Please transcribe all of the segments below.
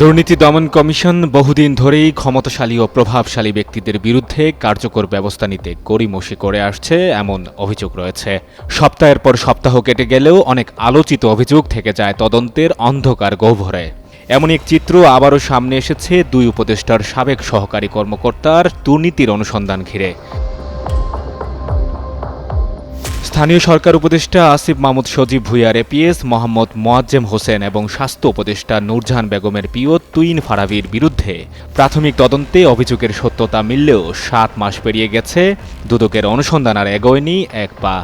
দুর্নীতি দমন কমিশন বহুদিন ধরেই ক্ষমতাশালী ও প্রভাবশালী ব্যক্তিদের বিরুদ্ধে কার্যকর ব্যবস্থা নিতে গড়িমসি করে আসছে এমন অভিযোগ রয়েছে। সপ্তাহের পর সপ্তাহ কেটে গেলেও অনেক আলোচিত অভিযোগ থেকে যায় তদন্তের অন্ধকার গহ্বরে। এমন এক চিত্র আবারও সামনে এসেছে দুই উপদেষ্টার সাবেক সহকারী কর্মকর্তার দুর্নীতির অনুসন্ধান ঘিরে। স্থানীয় সরকার উপদেষ্টা আসিফ মাহমুদ সজীব ভুইয়ার এপিএস মোহাম্মদ মোয়াজ্জেম হোসেন এবং স্বাস্থ্য উপদেষ্টা নূরজাহান বেগমের পিও তুইন ফারাবির বিরুদ্ধে প্রাথমিক তদন্তে অভিযোগের সত্যতা মিললেও সাত মাস পেরিয়ে গেছে, দুদকের অনুসন্ধান আর এগোয়নি এক পা।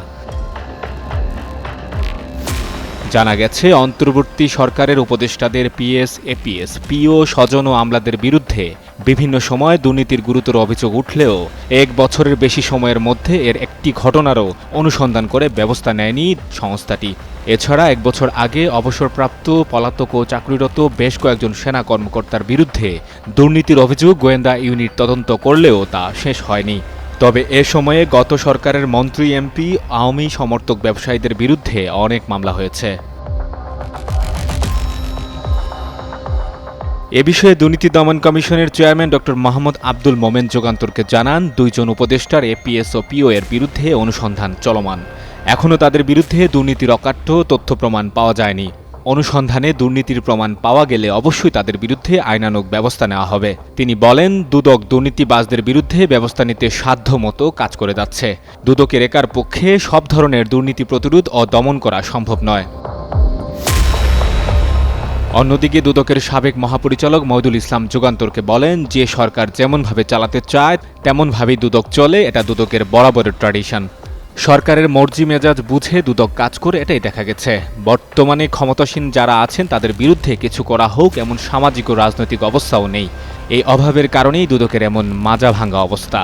জানা গেছে, অন্তর্বর্তী সরকারের উপদেষ্টাদের পিএস, এপিএস, পিও, স্বজন ও আমলাদের বিরুদ্ধে বিভিন্ন সময় দুর্নীতির গুরুতর অভিযোগ উঠলেও এক বছরের বেশি সময়ের মধ্যে এর একটি ঘটনারও অনুসন্ধান করে ব্যবস্থা নেয়নি সংস্থাটি। এছাড়া এক বছর আগে অবসরপ্রাপ্ত পলাতক ও চাকরিরত বেশ কয়েকজন সেনা কর্মকর্তার বিরুদ্ধে দুর্নীতির অভিযোগ গোয়েন্দা ইউনিট তদন্ত করলেও তা শেষ হয়নি। তবে এ সময়ে গত সরকারের মন্ত্রী এমপি, আওয়ামী সমর্থক ব্যবসায়ীদের বিরুদ্ধে অনেক মামলা হয়েছে। এ বিষয়ে দুর্নীতি দমন কমিশনের চেয়ারম্যান ডক্টর মোহাম্মদ আব্দুল মোমেন যোগান্তরকে জানান, দুইজন উপদেষ্টার এপিএস ও পিও এর বিরুদ্ধে অনুসন্ধান চলমান। এখনও তাদের বিরুদ্ধে দুর্নীতির অকাট্য তথ্য প্রমাণ পাওয়া যায়নি। অনুসন্ধানে দুর্নীতির প্রমাণ পাওয়া গেলে অবশ্যই তাদের বিরুদ্ধে আইনানুগ ব্যবস্থা নেওয়া হবে। তিনি বলেন, দুদক দুর্নীতিবাজদের বিরুদ্ধে ব্যবস্থা নিতে সাধ্য মতো কাজ করে যাচ্ছে। দুদকের একার পক্ষে সব ধরনের দুর্নীতি প্রতিরোধ ও দমন করা সম্ভব নয়। অন্যদিকে দুদকের সাবেক মহাপরিচালক মহিদুল ইসলাম যুগান্তরকে বলেন, যে সরকার যেমনভাবে চালাতে চায়, তেমনভাবেই দুদক চলে, এটা দুদকের বরাবরের ট্র্যাডিশন সরকারের মর্জি মেজাজ বুঝে দুদক কাজ করে, এটাই দেখা গেছে। বর্তমানে ক্ষমতাসীন যারা আছেন, তাদের বিরুদ্ধে কিছু করা হোক, এমন সামাজিক ও রাজনৈতিক অবস্থাও নেই। এই অভাবের কারণেই দুদকের এমন মাজা ভাঙা অবস্থা।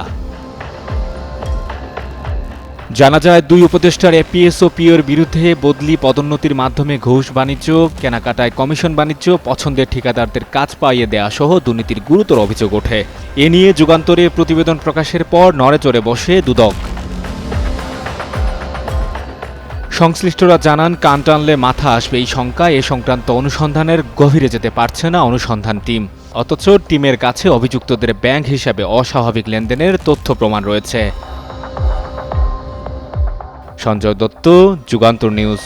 জানা যায়, দুই উপদেষ্টার এপিএস ও পিওর বিরুদ্ধে বদলি পদোন্নতির মাধ্যমে ঘুষ বাণিজ্য, কেনাকাটায় কমিশন বাণিজ্য, পছন্দের ঠিকাদারদের কাজ পাইয়ে দেয়া সহ দুর্নীতির গুরুতর অভিযোগ ওঠে। এ নিয়ে যুগান্তরে প্রতিবেদন প্রকাশের পর নড়েচড়ে বসে দুদক। সংশ্লিষ্টরা জানান, কান টানলে মাথা আসবে এই শঙ্কা এ সংক্রান্ত অনুসন্ধানের গভীরে যেতে পারছে না অনুসন্ধান টিম। অথচ টিমের কাছে অভিযুক্তদের ব্যাংক হিসাবে অস্বাভাবিক লেনদেনের তথ্য প্রমাণ রয়েছে। সঞ্জয় দত্ত যুগান্তর নিউজ।